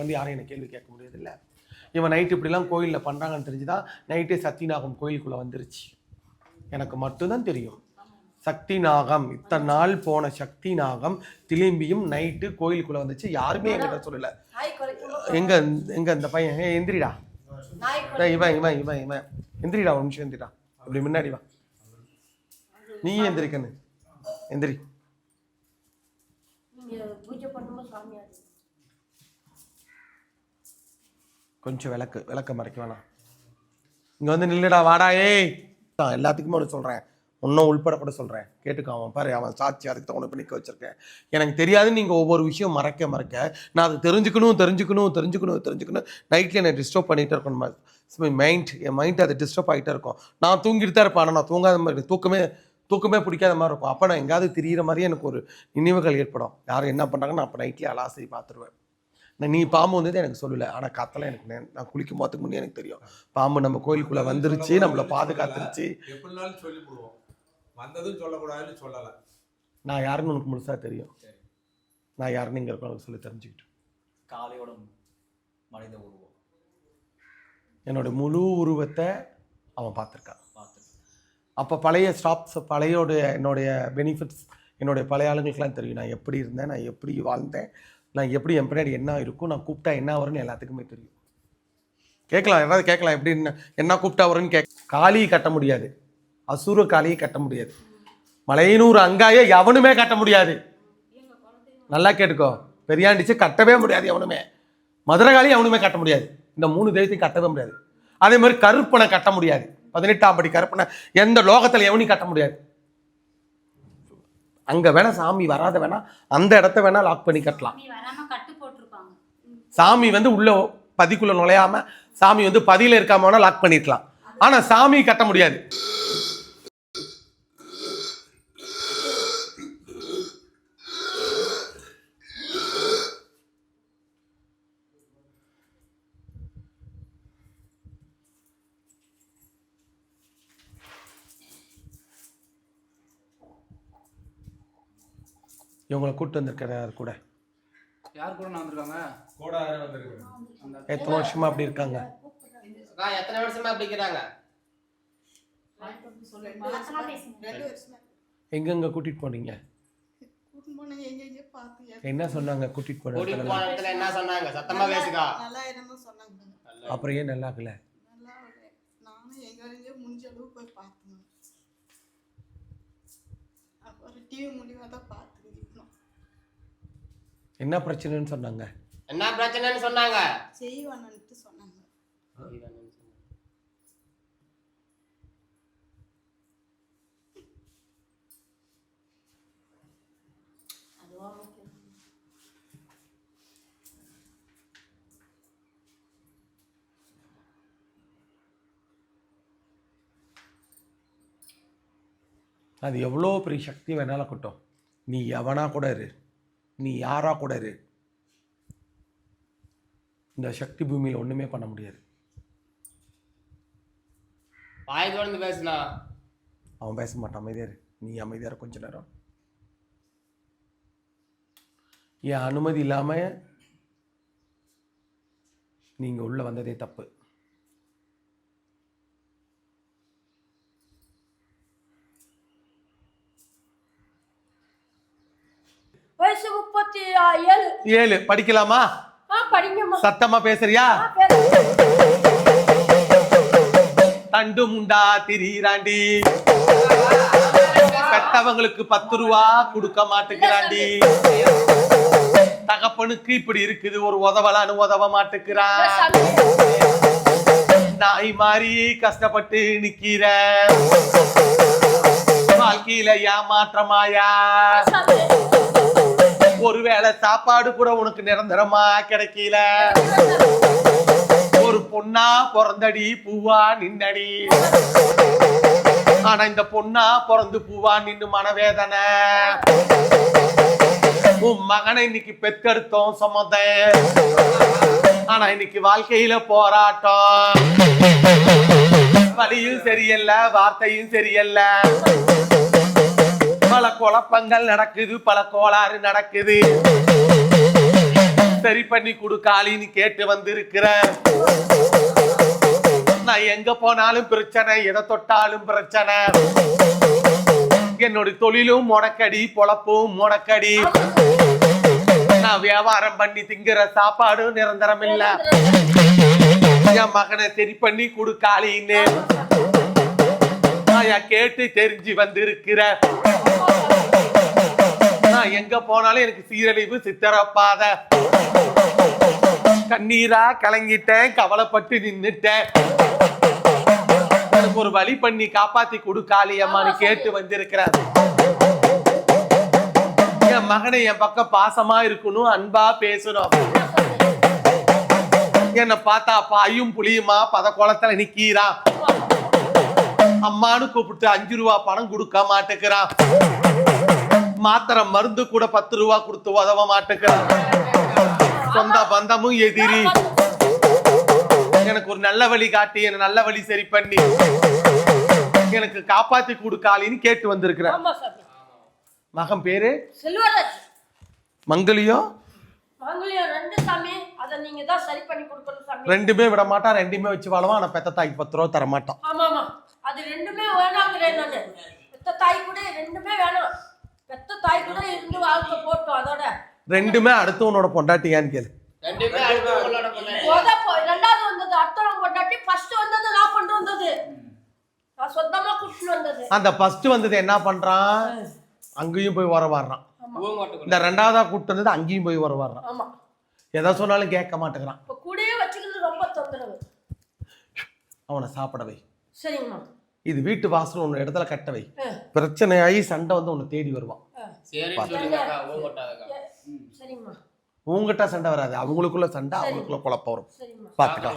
வந்து யாரும் என்ன கேள்வி கேட்க முடியாது இல்ல இவன் நைட்டு இப்படிலாம் கோயிலில் பண்ணுறாங்கன்னு தெரிஞ்சுதான் நைட்டே சக்தி நாகம் கோயிலுக்குள்ளே வந்துருச்சு. எனக்கு மட்டும்தான் தெரியும். சக்தி நாகம் இத்தனை நாள் போன சக்தி நாகம் திரும்பியும் நைட்டு கோயிலுக்குள்ளே வந்துச்சு. யாருமே என்கிட்ட சொல்லல. எங்க எங்க இந்த பையன்? ஏ எந்திரிடா. இவன் இவன் இவன் இவன். எந்திரிடா ஒரு நிமிஷம் எந்திரிடா. அப்படி முன்னாடி வா. நீ எந்திரிக்கண்ணு எந்திரி. பூஜை பண்ணும்போது சாமியார் கொஞ்சம் விளக்கு விளக்க மறைக்க வேணாம். இங்கே வந்து நில்லுடா வாடா ஏய். நான் எல்லாத்துக்குமே ஒன்று சொல்கிறேன் இன்னும் உள்பட கூட சொல்கிறேன் கேட்டுக்கோ அவன் பாரு அவன் சாட்சி அதுக்கு தான் உனக்கு நிற்க வச்சிருக்கேன். எனக்கு தெரியாதுன்னு நீங்கள் ஒவ்வொரு விஷயம் மறைக்க மறைக்க. நான் அதை தெரிஞ்சுக்கணும் தெரிஞ்சுக்கணும் தெரிஞ்சுக்கணும் தெரிஞ்சுக்கணும். நைட்டில் என்னை டிஸ்டர்ப் பண்ணிகிட்டே இருக்கணும் மைண்ட் என் மைண்ட் அது டிஸ்டர்ப் ஆகிட்டே இருக்கும். நான் தூங்கிட்டு தான் இருப்பேன் ஆனால் நான் தூங்காத மாதிரி தூக்கமே தூக்கமே பிடிக்காத மாதிரி இருக்கும். அப்போ நான் எங்கேயாவது தெரிகிற மாதிரியே எனக்கு ஒரு நினைவுகள் ஏற்படும். யாரும் என்ன பண்ணுறாங்கன்னு நான் அப்போ நைட்லேயே அலாசி பார்த்துருவேன். நான் நீ பாம்பு வந்தது எனக்கு சொல்லல. ஆனால் காத்தெல்லாம் எனக்கு நே- நான் குளிக்கும் போதுக்கு முன்னே எனக்கு தெரியும். பாம்பு நம்ம கோயிலுக்குள்ளே வந்துருச்சு நம்மளை பாதுகாத்துருச்சு. எப்படினாலும் சொல்லி போடுவோம் வந்ததும் சொல்லக்கூடாதுன்னு சொல்லலை. நான் யாருன்னு உனக்கு முழுசாக தெரியும். நான் யாருன்னு இங்கே இருக்கவங்களுக்கு சொல்லி தெரிஞ்சுக்கிட்டேன். காளையோட மனித உருவம். என்னோட முழு உருவத்தை அவன் பார்த்துருக்கான். பார்த்து அப்போ பழைய ஸ்டாப்ஸ் பழையோட என்னுடைய பெனிஃபிட்ஸ் என்னுடைய பழைய ஆளுங்களுக்குலாம் தெரியும். நான் எப்படி இருந்தேன் நான் எப்படி வாழ்ந்தேன் நான் எப்படி என் பின்னாடி என்ன இருக்கும் நான் கூப்பிட்டா என்ன வரும்னு எல்லாத்துக்குமே தெரியும். கேட்கலாம் யாராவது கேட்கலாம் எப்படி என்ன என்ன கூப்பிட்டா வரும்னு கேட்க காளியை கட்ட முடியாது. அசுர காளியை கட்ட முடியாது. மலையனூர் அங்காய எவனுமே கட்ட முடியாது. நல்லா கேட்டுக்கோ. பெரியாண்டிச்சு கட்டவே முடியாது எவனுமே. மதுரகாளி எவனுமே கட்ட முடியாது. இந்த மூணு தெய்வத்தையும் கட்டவே முடியாது. அதே மாதிரி கருப்பனை கட்ட முடியாது. பதினெட்டாம் படி கருப்பனை எந்த லோகத்தில் எவனையும் கட்ட முடியாது. அங்க வேணா சாமி வராத வேணா அந்த இடத்த வேணா லாக் பண்ணி கட்டலாம். சாமி வந்து உள்ள பதிக்குள்ள நுழையாம சாமி வந்து பதியில இருக்காம வேணா லாக் பண்ணிருக்கலாம். ஆனா சாமி கட்ட முடியாது. இவங்களை கூட்டு வந்திருக்கிறார் கூட? யார் கூட நான் வந்திருக்காங்க? கூட வந்திருக்கு எத்தனை வருஷமா அப்படி இருக்காங்க? அக்கா எத்தனை வருஷமா அப்படி இருக்கிறாங்க? பேசுங்க. எங்கெங்க கூட்டிட்டு போனீங்க? கூட்டின்னு போனாங்க எங்க எங்க பார்த்து என்ன சொன்னாங்க கூட்டிட்டு போன என்ன சொன்னாங்க? சத்தமா பேசுக்கா. நல்லா இடமா சொன்னாங்க. அப்புறம் ஏன் நல்லா இல்லை. நானும் எங்க முடிஞ்ச அளவு போய் பார்த்தேன். அப்புறம் டிவி மூலியமா தான் பார்த்துருக்கணும் என்ன பிரச்சனைன்னு சொன்னாங்க? என்ன பிரச்சனைன்னு சொன்னாங்க? செய்வானன்ட்டு சொன்னாங்க. அது எவ்வளோ பெரிய சக்தி வேணாலும் கொட்டும் நீ எவனா கூட இரு. நீ யாரா கூட இரு. இந்த சக்தி பூமியில் ஒன்றுமே பண்ண முடியாது. வாய் தொடர்ந்து பேசுனா அவன் பேச மாட்டான். அமைதியா இரு. நீ அமைதியா இரு. கொஞ்ச நேரம். என் அனுமதி இல்லாமல் நீங்கள் உள்ளே வந்ததே தப்பு. ஏழு. படிக்கலாமா? சத்தமா பேசுறியா. தண்டு முண்டா திரியிறாண்டி. பெத்தவங்களுக்கு பத்து ரூபா கொடுக்க மாட்டேங்கிறாண்டி தகப்பனுக்கு இப்படி இருக்குது. ஒரு உதவலான்னு உதவ மாட்டேங்கிறான் சாமி. நாய் மாதிரி கஷ்டப்பட்டு நிக்கிற வாழ்க்கையில ஏமாற்றமாயா? வேலை சாப்பாடு கூட உனக்கு நிரந்தரமா கிடைக்கல. ஒரு பொண்ணா பிறந்தடி பூவா நின்னடி. ஆனா இந்த பொண்ணா பிறந்து பூவா நின்னு மனவேதனை. உன் மகனை இன்னைக்கு பெத்தெடுத்தோம் சமத ஆனா இன்னைக்கு வாழ்க்கையில போராட்டம். வழியும் சரியில்ல வார்த்தையும் சரியல்ல. பல குழப்பங்கள் நடக்குது பல கோளாறு நடக்குது. சரி பண்ணி கொடு காளின்னு கேட்டு வந்திருக்கிற. நான் எங்க போனாலும் பிரச்சனை எதை தொட்டாலும் பிரச்சனை. என்னோட தொழிலும் முடக்கடி பொழப்பும் முடக்கடி. நான் வியாபாரம் பண்ணி திங்கிற சாப்பாடும் நிரந்தரம் இல்ல. என் மகனை சரி பண்ணி கொடு காளின்னு. நான் கேட்டு தெரிஞ்சு வந்திருக்கிற. நான் எங்க போனாலும் எனக்கு சீரழிவு சித்தரப்பாத. கண்ணீரா கலங்கிட்டேன் கவலைப்பட்டு நின்னுட்டேன். எனக்கு ஒரு வழி பண்ணி காப்பாத்தி கொடு காளியம்மான்னு கேட்டு வந்திருக்கிறேன் என் மகனை என் பக்கம் பாசமா இருக்கணும் அன்பா பேசணும். என்னை பார்த்தா பாயும் புளியுமா பத குளத்துல நிக்கிறான் அம்மானு கூப்பிட்டு அஞ்சு ரூபா பணம் கொடுக்க மாட்டேங்கிறான். மாத்திரை மருந்து கூட பத்து ரூபா கொடுத்து உதவ மாட்டேங்கிறான். சொந்த பந்தமும் எதிரி. எனக்கு ஒரு நல்ல வழி காட்டி என்ன நல்ல வழி சரி பண்ணி. எனக்கு காப்பாத்தி கொடுக்காளின்னு கேட்டு வந்திருக்கிறேன். மகன் பேரு? செல்வராஜ். மங்கலியம் மங்களையும் ரெண்டு சாமி. அதை நீங்க தான் சரி பண்ணி கொடுக்கணும் சாமி. ரெண்டுமே விட மாட்டான் ரெண்டுமே வச்சு வாழவான். ஆனா பெத்த தாய்க்கு பத்து ரூபா தர மாட்டான். ஆமா ஆமா அது ரெண்டுமே வேணாங்கிறேன் நானு. பெத்த தாய் கூட ரெண்டுமே வேணாம் பெத்த தாய் கூட இருந்து வாழ்க்கை போட்டோம் அதோட ரெண்டுமே அடுத்தவனோட பொண்டாட்டியான்னு கேளு. அந்த ஃபர்ஸ்ட் வந்தது என்ன பண்றான்? அங்கேயும் போய் வர வர்றான் பூங்கோட்டுக்குள்ள இந்த ரெண்டாவதா கூப்பிட்டு வந்தது அங்கேயும் போய் வர வர்றான் ஆமா. எதை சொன்னாலும் கேட்க மாட்டேங்கிறான். இப்ப கூடயே வச்சுக்கிறது ரொம்ப தொந்தரவு. அவனை சாப்பிட வை. சரிங்கம்மா. இது வீட்டு வாசல் ஒன்று இடத்துல கட்ட வை. ஆ, பிரச்சனையாகி சண்டை வந்து உன்னை தேடி வருவான். உங்ககிட்ட சண்டை வராது. அவங்களுக்குள்ள சண்டை அவங்களுக்குள்ள குழப்பம் வரும். பார்த்துக்கலாம்